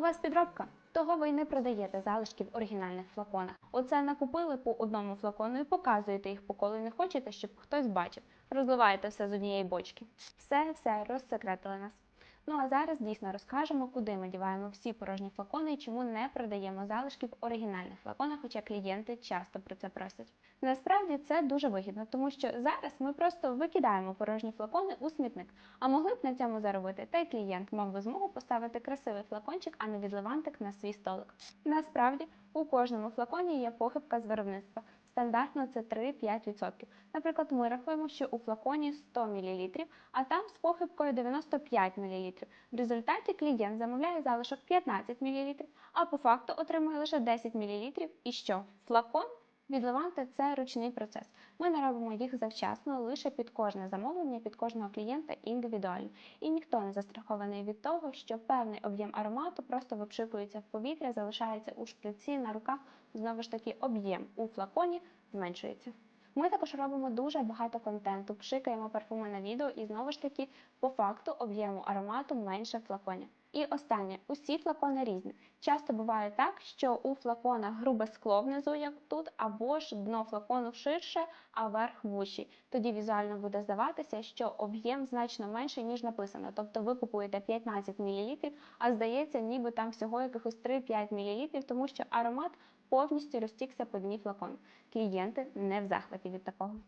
у вас підробка. Того ви й не продаєте залишки в оригінальних флаконах. Оце накупили по одному флакону і показуєте їх поколи не хочете, щоб хтось бачив. Розливаєте все з однієї бочки. Все, все, розсекретили нас. Ну а зараз дійсно розкажемо, куди ми діваємо всі порожні флакони і чому не продаємо залишки в оригінальних флаконах, хоча клієнти часто про це просять. Насправді це дуже вигідно, тому що зараз ми просто викидаємо порожні флакони у смітник, а могли б на цьому заробити. Та й клієнт мав би змогу поставити красивий флакончик, а не відливантик на свій столик. Насправді у кожному флаконі є похибка з виробництва. Стандартно це 3-5%. Наприклад, ми рахуємо, що у флаконі 100 мл, а там з похибкою 95 мл. В результаті клієнт замовляє залишок 15 мл, а по факту отримує лише 10 мл. І що? Флакон відливати це ручний процес. Ми не робимо їх завчасно, лише під кожне замовлення, під кожного клієнта індивідуально. І ніхто не застрахований від того, що певний об'єм аромату просто випшикується в повітря, залишається у шприці, на руках. Знову ж таки, об'єм у флаконі зменшується. Ми також робимо дуже багато контенту, пшикаємо парфуми на відео і знову ж таки, по факту, об'єму аромату менше в флаконі. І останнє, усі флакони різні. Часто буває так, що у флаконах грубе скло внизу, як тут, або ж дно флакону ширше, а верх вущий. Тоді візуально буде здаватися, що об'єм значно менший, ніж написано. Тобто ви купуєте 15 мл, а здається, ніби там всього якихось 3-5 мл, тому що аромат повністю розтікся по дні флакону. Клієнти не в захваті від такого.